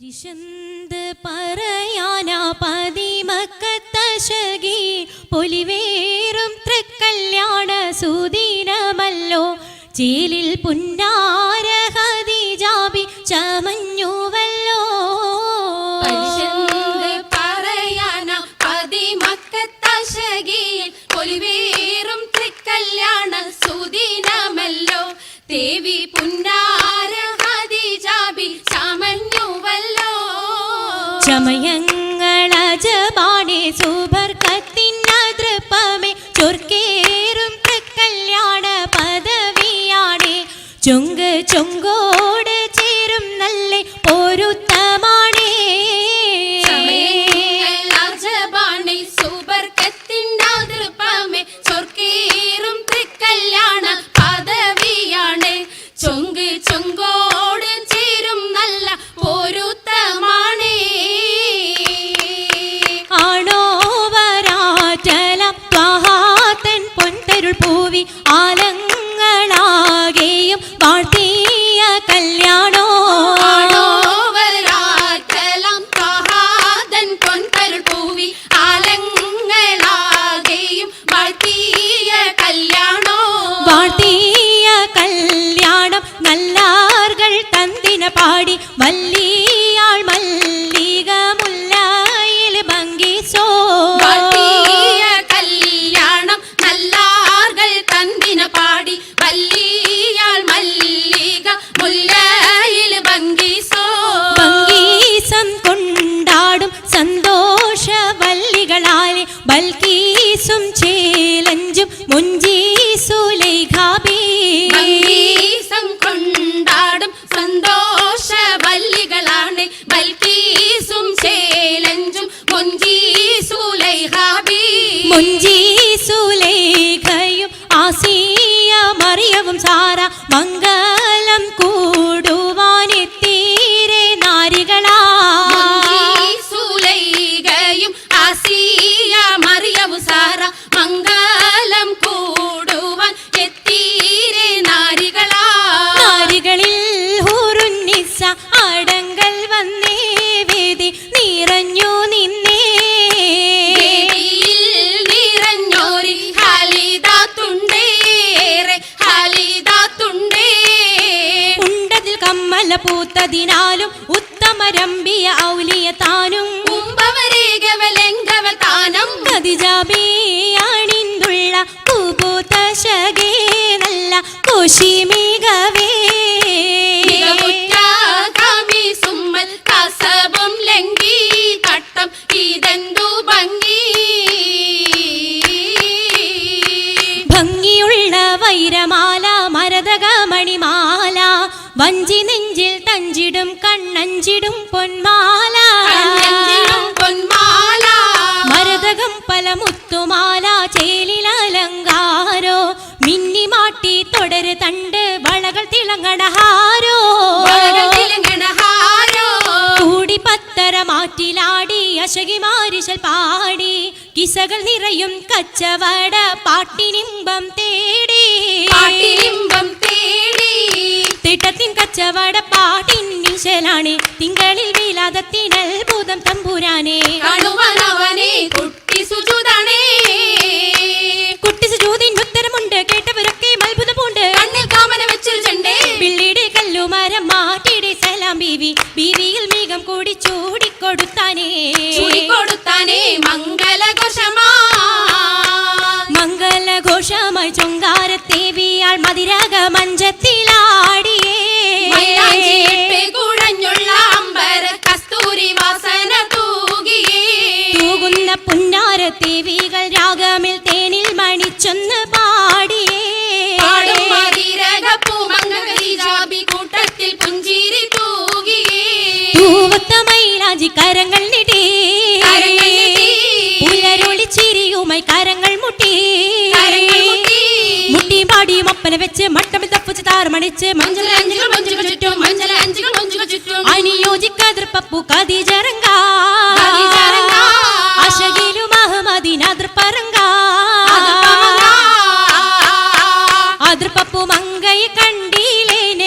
പരിശന്ത് പറയാനാ പതിമക്കത്തശകി. പൊലിവേറും തൃക്കല്യാണ സുദിനമല്ലോ. ചേലിൽ പുന്നാരഹതിജാബി ചമഞ്ഞുവല്ലോ. പരിശന്ത് പറയാന പതിമക്കത്തശകിയിൽ പൊലിവേറും തൃക്കല്യാണ സുദീനമല്ലോ. ദേവി சமயங்கள் മല്ലിക മുല്ലായിൽ കല്യാണം നല്ലാർകൾ തന്തിന പാടി. മല്ലിക മുല്ലയിൽ ഭംഗിസോ ഭംഗീസം കൊണ്ടാടും സന്തോഷ വല്ലികളാലെ ബൽക്കീസും ചേലഞ്ചും മുഞ്ചീസുലൈഖാബി മുഞ്ചീസുലേഖയും ആസിയ മറിയവും സാര മംഗലം കൂടുവാനെത്തീരെ നാരികളാ. സുലൈകയും ആസിയ മറിയവും സാറ മംഗലം കൂടുവാൻ എത്തീരെ നാരികളാ. നാരികളിൽ ഹൂറുന്നിസ കമ്മല പൂത്തതിനാലും ഉത്തമരമ്പിയ ഔലിയ താനും താനം കതിജാബിയാണിന്തുള്ള പൂപൂത്ത ശകേ നല്ല വഞ്ചി നെഞ്ചിൽ തഞ്ചിടും കണ്ണഞ്ചിടും പൊന്മാല. പൊന്മാല. മരതകം പല മുത്തുമാല ചേലിലലങ്കാരോ മിന്നിമാട്ടി തുടര് തണ്ട് വളകൾ തിളങ്ങണഹാരോ. കൂടി പത്തര മാറ്റിലാടി അശകിമാരിശൽ പാടി. കിസകൾ നിറയും കച്ചവട പാട്ടിനിമ്പം തേടി. പാട്ടിലിമ്പം തേടി തിട്ടത്തിൻ കച്ചവട പാട്ടിൻ നിശലാണ് തിങ്കളിൽ വിലാദത്തിനൽ ഭൂതം തമ്പുരാനെ. കാണുവാനവനെ കുട്ടി സുജുതണേ. കുട്ടി സുജൂതിന് ഉത്തരമുണ്ട് കേട്ടവരൊക്കെ അത്ഭുതമുണ്ട്. കണ്ണിൽ കാമന വെച്ചൊരു ചെണ്ടേ. പിള്ളിയുടെ കല്ലുമരം മാറ്റിയുടെ സലാം ബീവി. ബീവിയിൽ മേഘം കൂടി ചൂടിക്കൊടുത്താനേ. ചുടിക്കൊടുത്താനേ മംഗലഘോഷമാ. മംഗലഘോഷമായി ചൊങ്കാരത്തേവിയാൾ മതിരാഗ മഞ്ചത്തിലാടിയേ വാസന തൂകിയേ. തൂകുന്ന പുന്നാരത്തേവികൾ രാഗമിൽ തേനിൽ മണിച്ചൊന്ന് പാടിയേ. കൂട്ടത്തിൽ പുഞ്ചിരി തൂകിയേ. തൂവത്ത മൈലാജി കരങ്ങൾ നിടേ. പുലരൊളി ചിരിയുമായി കരങ്ങൾ മുട്ടി. മുട്ടി. പാടിയും ഒപ്പന വെച്ച് മട്ടമിൽ തപ്പിച്ച് താറുമണിച്ച് മഞ്ചലഞ്ചുകൾ മഞ്ചുകൾ ചുറ്റും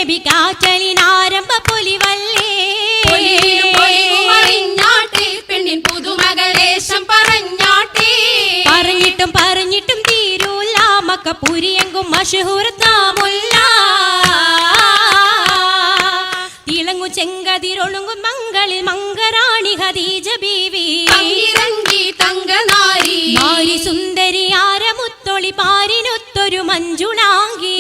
നബി കാറ്റലിനാരംഭ പൊലിവല്ലേ? പെണ്ണിൻ പുതുമകലേശം പറഞ്ഞാട്ടേ. പറഞ്ഞിട്ടും പറഞ്ഞിട്ടും തീരൂല്ല മക്കപ്പുരിയെങ്കും മഷഹൂർ താമുല്ല തിളങ്ങു ചെങ്കതിരൊളുങ്ങും മങ്ങളിൽ മങ്കരാണി ഹദീജ ബീവി. തങ്കനാരി സുന്ദരി ആരമുത്തൊളി പാരിനൊത്തൊരു മഞ്ജുളാങ്കി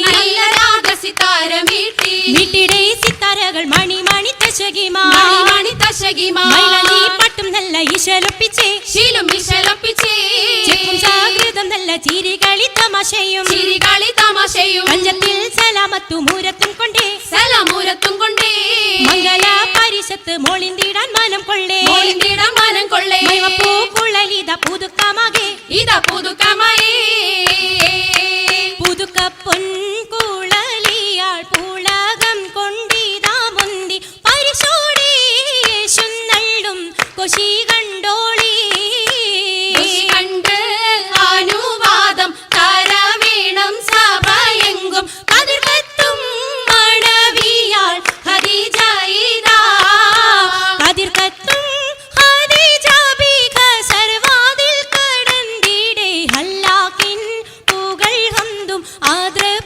വീട്ടിടെ സിത്താരകൾ മണി മണി തശകിമാ മണിമണി തശകിമാ മൈലജി പട്ടും നല്ല ഇശലൊപ്പിച്ചേ ശീലും വിശലപ്പിച്ചേ ചെക്കും സാകൃതം നല്ല ചിരികളി തമാശയും. ചിരികളി തമാശയും. അഞ്ചത്തിൽ സലാമത്തു മൂരത്തും കൊണ്ടേ. സലമൂരത്തും കൊണ്ടേ. മംഗല പരിശത്ത് മോളിന്തിടാൻ മനം കൊള്ളേ. മോളിന്തിട മനം കൊള്ളേ. മൈവപ്പൂ കുഴലിത പുതുക്കമാകെ. ഇതാ പുതുക്കമായി. ആദ്രം